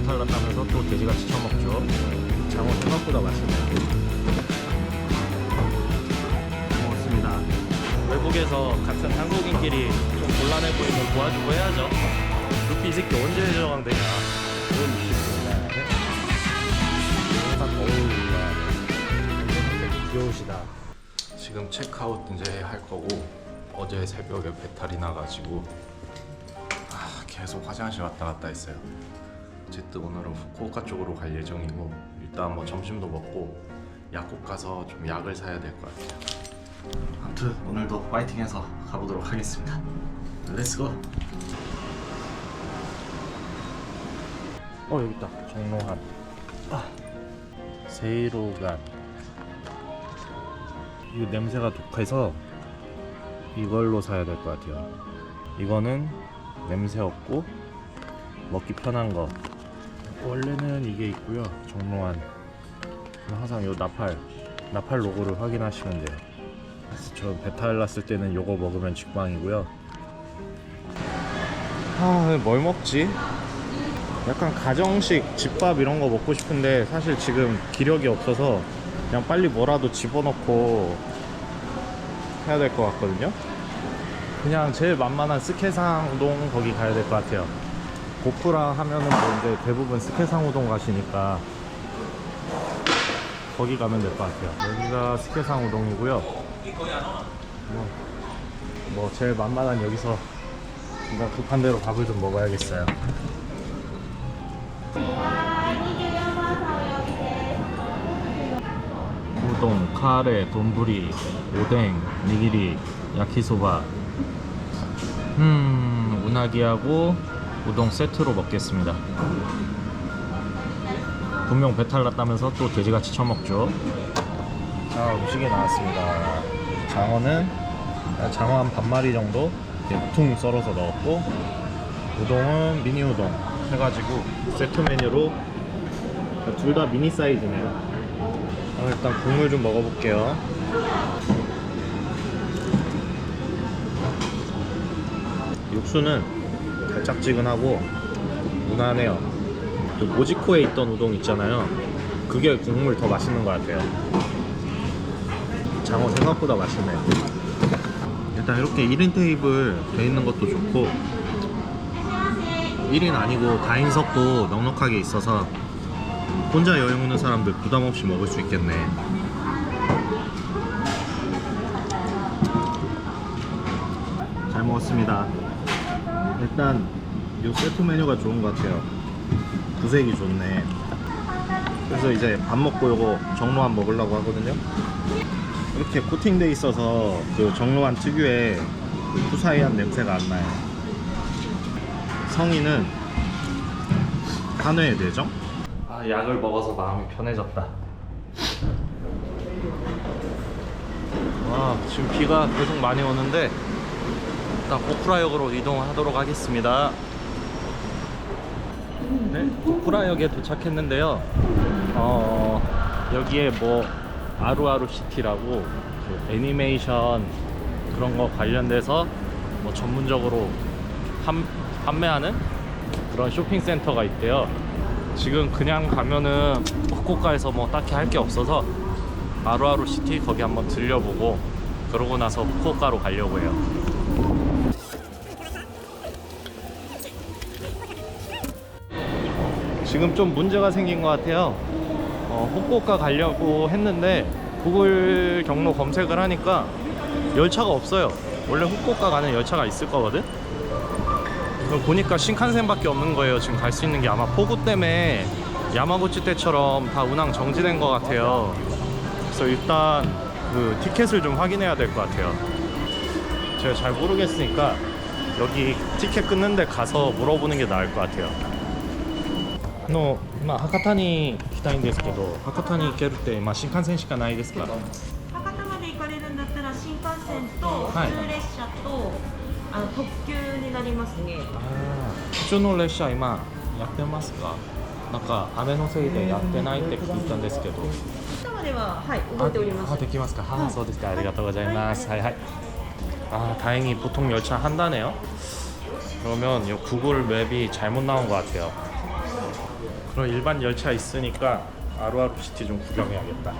배탈 났다면서 또 돼지같이 처먹죠. 장어 생각보다 맛있네요. 고맙습니다. 외국에서 같은 한국인끼리 좀 곤란해 보이면 도와주고 해야죠. 루피 이 새끼 언제 해적왕 되냐. 그런 일이 있습니다. 항상 되게 귀여우시다. 지금 체크아웃 이제 할 거고 어제 새벽에 배탈이 나가지고 아, 계속 화장실 왔다 갔다 했어요. 어쨌든 오늘은 후쿠오카 쪽으로 갈 예정이고 일단 뭐 점심도 먹고 약국 가서 좀 약을 사야 될 것 같아요. 아무튼 오늘도 파이팅해서 가보도록 하겠습니다. 렛츠고! 어 여기 있다. 정로한. 아. 세이로간. 이 냄새가 독해서 이걸로 사야 될 것 같아요. 이거는 냄새 없고 먹기 편한 거. 원래는 이게 있고요. 정로한. 항상 요 나팔 나팔 로고를 확인하시면 돼요. 그래서 저 배탈 났을 때는 요거 먹으면 직방이고요. 아, 뭘 먹지? 약간 가정식 집밥 이런 거 먹고 싶은데 사실 지금 기력이 없어서 그냥 빨리 뭐라도 집어넣고 해야 될 것 같거든요. 그냥 제일 만만한 스케상 우동 거기 가야 될 것 같아요. 고프라 하면은 뭐 이제 대부분 스케상 우동 가시니까 거기 가면 될 것 같아요. 여기가 스케상 우동이고요. 뭐, 뭐 제일 만만한 여기서 일단 급한 대로 밥을 좀 먹어야겠어요. 우동, 카레, 돈부리, 오뎅, 니기리, 야키소바. 음, 우나기하고 우동 세트로 먹겠습니다. 분명 배탈 났다면서 또 돼지같이 처먹죠. 자, 음식이 나왔습니다. 장어는 아, 장어 한 반마리 정도 퉁 썰어서 넣었고 우동은 미니 우동 해가지고 세트 메뉴로 둘 다 미니 사이즈네요. 아, 일단 국물 좀 먹어볼게요. 육수는 달짝지근하고 무난해요. 그 모지코에 있던 우동 있잖아요. 그게 국물 더 맛있는 것 같아요. 장어 생각보다 맛있네요. 일단 이렇게 1인 테이블 돼 있는 것도 좋고 1인 아니고 다인석도 넉넉하게 있어서 혼자 여행 오는 사람들 부담 없이 먹을 수 있겠네. 잘 먹었습니다. 일단 이 세트 메뉴가 좋은 것 같아요. 구색이 좋네. 그래서 이제 밥 먹고 요거 정로한 먹으려고 하거든요. 이렇게 코팅돼 있어서 그 정로한 특유의 그 푸사이한 냄새가 안 나요. 성인은 한회에 되죠? 아 약을 먹어서 마음이 편해졌다. 와 지금 비가 계속 많이 오는데 일단 고쿠라역으로 이동하도록 하겠습니다. 네, 고쿠라역에 도착했는데요. 어 여기에 뭐 아루아루 시티라고 그 애니메이션 그런 거 관련돼서 뭐 전문적으로 판, 판매하는 그런 쇼핑센터가 있대요. 지금 그냥 가면은 후쿠오카에서 뭐 딱히 할 게 없어서 아루아루 시티 거기 한번 들려보고 그러고 나서 후쿠오카로 가려고 해요. 지금 좀 문제가 생긴 것 같아요. 어, 후쿠오카 가려고 했는데 구글 경로 검색을 하니까 열차가 없어요. 원래 후쿠오카 가는 열차가 있을 거거든. 보니까 신칸센밖에 없는 거예요. 지금 갈 수 있는 게 아마 폭우 때문에 야마구치 때처럼 다 운항 정지된 것 같아요. 그래서 일단 그 티켓을 좀 확인해야 될 것 같아요. 제가 잘 모르겠으니까 여기 티켓 끊는데 가서 물어보는 게 나을 것 같아요. あの今博多に行きたいんですけど博多に行けるって、まあ、新幹線しかないですか博多まで行かれるんだったら新幹線とはい普通列車と、あの特急になりますね。普通の列車今やってますかなんか雨のせいでやってないって聞いたんですけど明日までははい動いております。あできますかあーそうですかありがとうございますはいはい아 다행히 보통 열차 한다네요 그러면 이 구글 맵이 잘못 나온 것 같아요 저 일반 열차 있으니까 아루아루 시티 좀 구경해야겠다.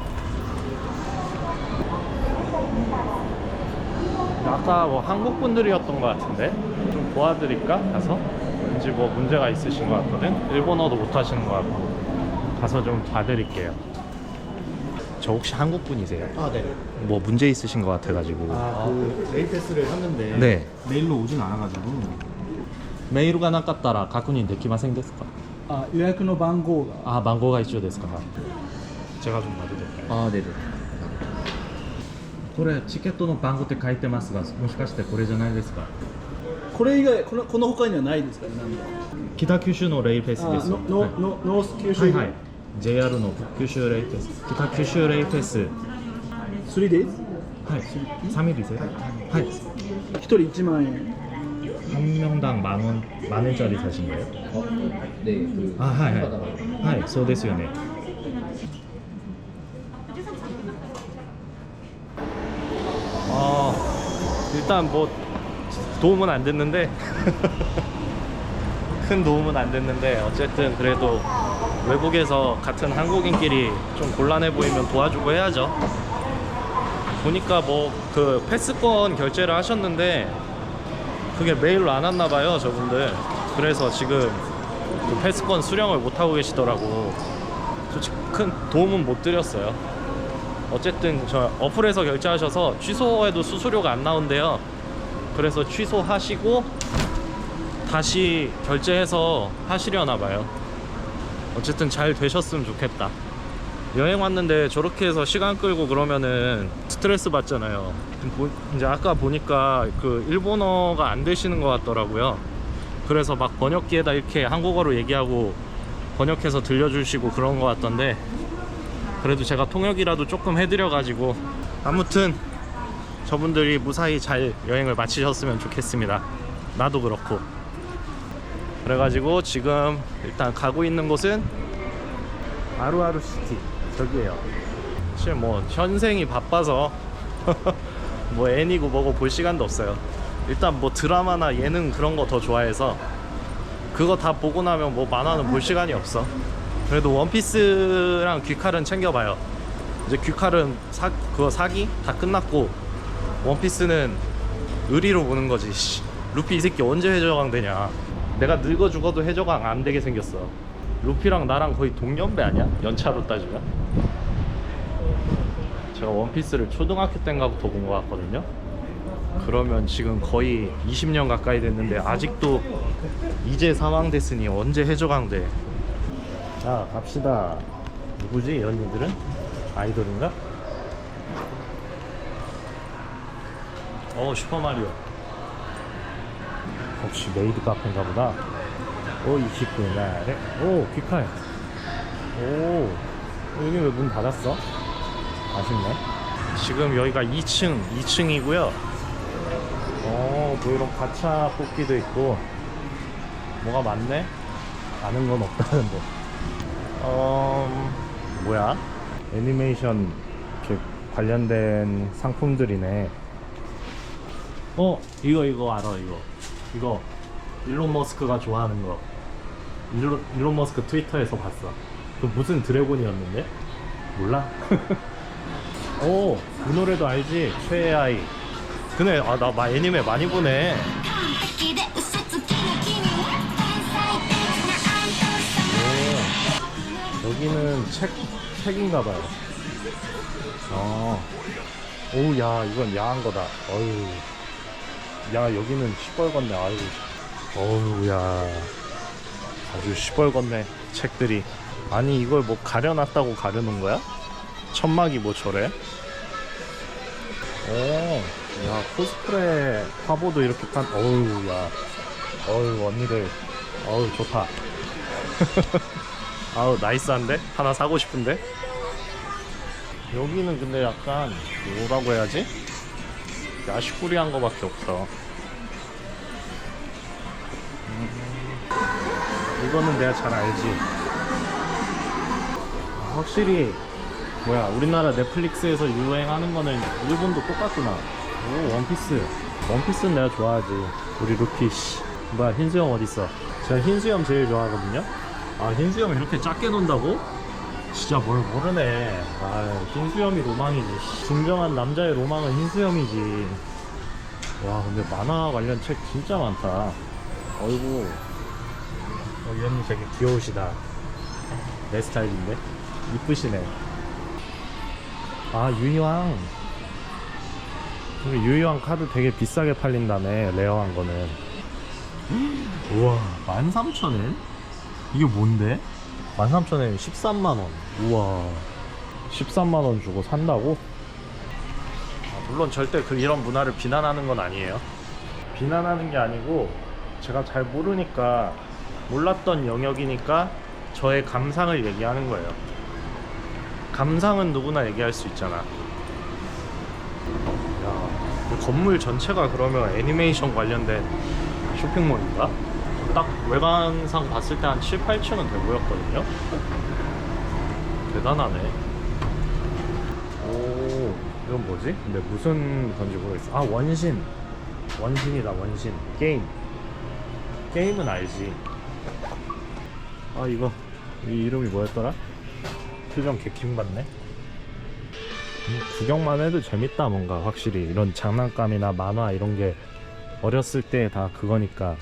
아까 뭐 한국 분들이었던 것 같은데 좀 도와드릴까 가서 왠지 뭐 문제가 있으신 것 같거든. 일본어도 못하시는 것 같고 가서 좀 봐드릴게요. 저 혹시 한국 분이세요? 아, 네. 뭐 문제 있으신 것 같아가지고. 아, 그 아. 레일 패스를 샀는데 네. 메일로 오진 않아가지고. 메일로가 나갔다라 가쿠인 데키마 생겼을까? あ予約の番号があ番号が一緒ですか 제가 좀 봐도 될까요? あ네네 これチケットの番号って書いてますがもしかしてこれじゃないですかこれ以外このこの他にはないですかねなんか北九州のレイルフェスあですのの、はいのノース九州はいはい JR の九州レイフェス北九州レイフェス 3days? はい3ミリ세요はい一人1万円 한 명당 만 원, 만 원짜리 사신 거예요? 어? 네, 그 아, 하이, 하이. 하이, so this 어, 일단 뭐 도움은 안 됐는데 큰 도움은 안 됐는데 어쨌든 그래도 외국에서 같은 한국인끼리 좀 곤란해 보이면 도와주고 해야죠. 보니까 뭐 그 패스권 결제를 하셨는데 그게 메일로 안 왔나 봐요 저분들. 그래서 지금 그 패스권 수령을 못 하고 계시더라고. 솔직히 큰 도움은 못 드렸어요. 어쨌든 저 어플에서 결제하셔서 취소해도 수수료가 안 나온대요. 그래서 취소하시고 다시 결제해서 하시려나 봐요. 어쨌든 잘 되셨으면 좋겠다. 여행 왔는데 저렇게 해서 시간 끌고 그러면은 스트레스 받잖아요. 보- 이제 아까 보니까 그 일본어가 안 되시는 것 같더라고요. 그래서 막 번역기에다 이렇게 한국어로 얘기하고 번역해서 들려주시고 그런 것 같던데 그래도 제가 통역이라도 조금 해드려 가지고 아무튼 저분들이 무사히 잘 여행을 마치셨으면 좋겠습니다. 나도 그렇고 그래가지고 지금 일단 가고 있는 곳은 아루아루 시티 저기에요. 사실 뭐 현생이 바빠서 뭐 애니고 뭐고 볼 시간도 없어요. 일단 뭐 드라마나 예능 그런 거 더 좋아해서 그거 다 보고 나면 뭐 만화는 볼 시간이 없어. 그래도 원피스랑 귀칼은 챙겨봐요. 이제 귀칼은 사 그거 사기 다 끝났고 원피스는 의리로 보는 거지. 씨. 루피 이 새끼 언제 해적왕 되냐? 내가 늙어 죽어도 해적왕 안 되게 생겼어. 루피랑 나랑 거의 동년배 아니야? 연차로 따지면? 제가 원피스를 초등학교 때인가부터 본 것 같거든요. 그러면 지금 거의 20년 가까이 됐는데 아직도 이제 사망됐으니 언제 해적왕 돼? 자 갑시다. 누구지 이 언니들은? 아이돌인가? 어 슈퍼마리오. 혹시 메이드 카페인가 보다. 오, 29일 날에. 오, 귀칼. 오, 여기 왜 문 닫았어? 아쉽네. 지금 여기가 2층, 2층이고요. 어, 뭐 이런 가차 뽑기도 있고. 뭐가 많네? 아는 건 없다는데. 어, 뭐야? 애니메이션 이렇게 관련된 상품들이네. 어, 이거, 이거 알아, 이거. 이거. 일론 머스크가 좋아하는 거. 일론, 일론 머스크 트위터에서 봤어. 그 무슨 드래곤이었는데? 몰라? 오, 이 노래도 알지? 최애 아이. 그네, 아, 나 애니메 많이 보네. 오, 여기는 책, 책인가 봐요. 아, 오, 야, 이건 야한 거다. 어유 야, 여기는 시뻘건네, 아유. 어우, 야. 아주 시뻘건네, 책들이. 아니, 이걸 뭐 가려놨다고 가려놓은 거야? 천막이 뭐 저래? 오, 야, 코스프레 화보도 이렇게 판, 어휴, 야. 어휴, 언니들. 어휴, 좋다. 아우 나이스한데? 하나 사고 싶은데? 여기는 근데 약간 뭐라고 해야지? 야식꾸리한 거밖에 없어 음, 이거는 내가 잘 알지 아, 확실히 뭐야 우리나라 넷플릭스에서 유행하는 거는 일본도 똑같구나. 오 원피스. 원피스는 내가 좋아하지. 우리 루피 씨. 뭐야 흰수염 어딨어? 제가 흰수염 제일 좋아하거든요? 아 흰수염 이렇게 작게 논다고? 진짜 뭘 모르네. 아 흰수염이 로망이지. 진정한 남자의 로망은 흰수염이지. 와 근데 만화 관련 책 진짜 많다. 어이구. 어, 이 언니 되게 귀여우시다. 내 스타일인데? 이쁘시네 아 유희왕 유희왕 카드 되게 비싸게 팔린다며 레어한 거는 우와 13,000엔? 이게 뭔데? 13,000엔 13만원 우와 13만원 주고 산다고? 아, 물론 절대 그 이런 문화를 비난하는 건 아니에요 비난하는 게 아니고 제가 잘 모르니까 몰랐던 영역이니까 저의 감상을 얘기하는 거예요 감상은 누구나 얘기할 수 있잖아 야, 이 건물 전체가 그러면 애니메이션 관련된 쇼핑몰인가? 딱 외관상 봤을 때 한 7, 8층은 돼 보였거든요. 대단하네. 오, 이건 뭐지? 근데 무슨 건지 모르겠어. 아, 원신. 원신이다, 원신. 게임. 게임은 알지. 아, 이거. 이 이름이 뭐였더라? 표정 개킹 받네. 음, 구경만 해도 재밌다 뭔가 확실히 이런 장난감이나 만화 이런 게 어렸을 때 다 그거니까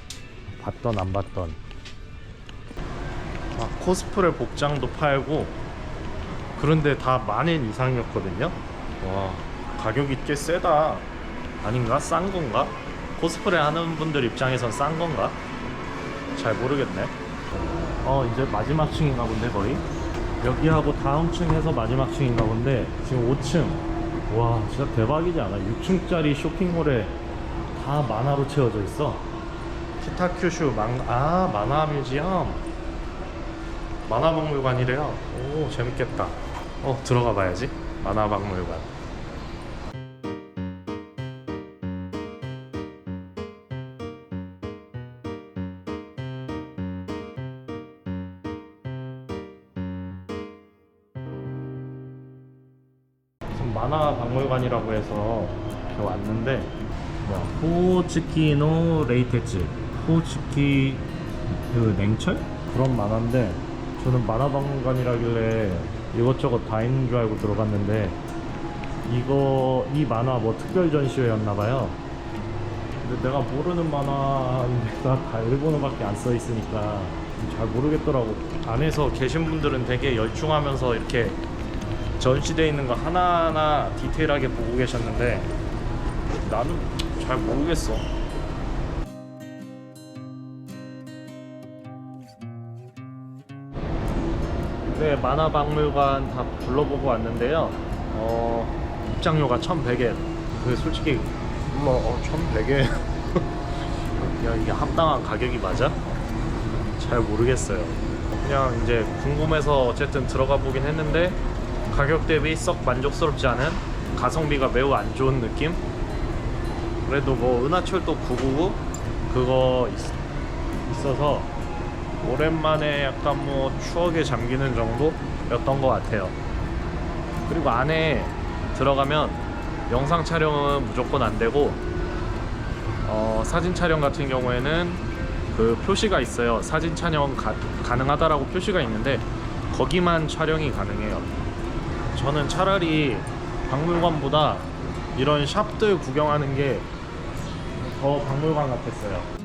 봤던 안 봤던 아, 코스프레 복장도 팔고 그런데 다 만엔 이상이었거든요 와 가격이 꽤 세다 아닌가? 싼 건가? 코스프레 하는 분들 입장에선 싼 건가? 잘 모르겠네 어 이제 마지막 층인가 본데 거의 여기하고 다음 층에서 마지막 층인가 본데 지금 5층. 와 진짜 대박이지 않아? 6층짜리 쇼핑몰에 다 만화로 채워져 있어. 키타큐슈 만, 아 만화 뮤지엄. 만화 박물관이래요. 오 재밌겠다. 어 들어가 봐야지. 만화 박물관 만화 박물관이라고 해서 이렇게 왔는데 뭐야 호츠키노 레이테츠. 호츠키 그 냉철? 그런 만화인데 저는 만화 박물관이라길래 이것저것 다 있는 줄 알고 들어갔는데 이거 이 만화 뭐 특별 전시회였나봐요. 근데 내가 모르는 만화인데가 다 일본어밖에 안 써 있으니까 잘 모르겠더라고. 안에서 계신 분들은 되게 열중하면서 이렇게 전시되어 있는 거 하나하나 디테일하게 보고 계셨는데 나는 잘 모르겠어. 네, 만화박물관 다 둘러보고 왔는데요. 어, 입장료가 1,100엔. 그 솔직히 몰라, 어, 1,100엔. 야, 이게 합당한 가격이 맞아? 잘 모르겠어요. 그냥 이제 궁금해서 어쨌든 들어가 보긴 했는데 가격 대비 썩 만족스럽지 않은 가성비가 매우 안 좋은 느낌? 그래도 뭐 은하철도 999 그거 있, 어서 오랜만에 약간 뭐 추억에 잠기는 정도였던 것 같아요. 그리고 안에 들어가면 영상 촬영은 무조건 안 되고 어, 사진 촬영 같은 경우에는 그 표시가 있어요. 사진 촬영 가, 가능하다라고 표시가 있는데 거기만 촬영이 가능해요. 저는 차라리 박물관보다 이런 샵들 구경하는 게 더 박물관 같았어요.